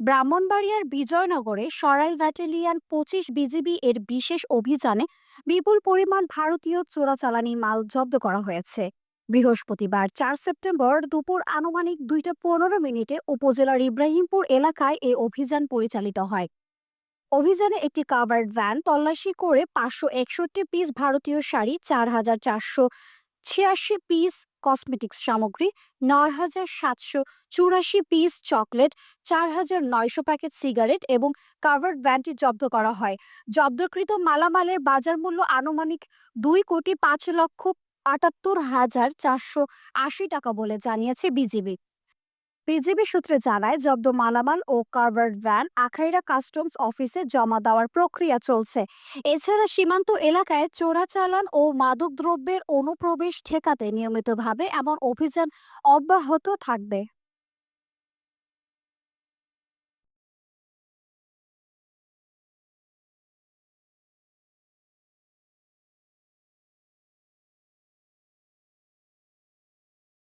ব্রাহ্মণবাড়িয়ার বিজয়নগরে সরাইল ব্যাটালিয়ন পঁচিশ বিজিবি এর বিশেষ অভিযানে বিপুল পরিমাণ ভারতীয় চোরাচালানি মাল জব্দ করা হয়েছে। বৃহস্পতিবার চার সেপ্টেম্বর দুপুর আনুমানিক দুইটা পনেরো মিনিটে উপজেলার ইব্রাহিমপুর এলাকায় এই অভিযান পরিচালিত হয়। অভিযানে একটি কাভার্ড ভ্যান তল্লাশি করে পাঁচশো একষট্টি পিস ভারতীয় শাড়ি, চার হাজার চারশো ছিয়াশি পিস কসমেটিক্স সামগ্রী, নয় হাজার সাতশো চুরাশি পিস চকলেট, চার হাজার নয়শো প্যাকেট সিগারেট এবং কাভার্ড ভ্যানটি জব্দ করা হয়। জব্দকৃত মালামালের বাজার মূল্য আনুমানিক দুই কোটি পাঁচ লক্ষ আটাত্তর হাজার চারশো আশি টাকা বলে জানিয়েছে বিজিবি। বিজিবি সূত্রে জানায়, জব্দ মালামাল ও কার্ভার্ড ভ্যান আখাইরা কাস্টমস অফিসে জমা দেওয়ার প্রক্রিয়া চলছে। এছাড়া সীমান্ত এলাকায় চোরাচালান ও মাদকদ্রব্যের অনুপ্রবেশ ঠেকাতে নিয়মিতভাবে এমন অভিযান অব্যাহত থাকবে।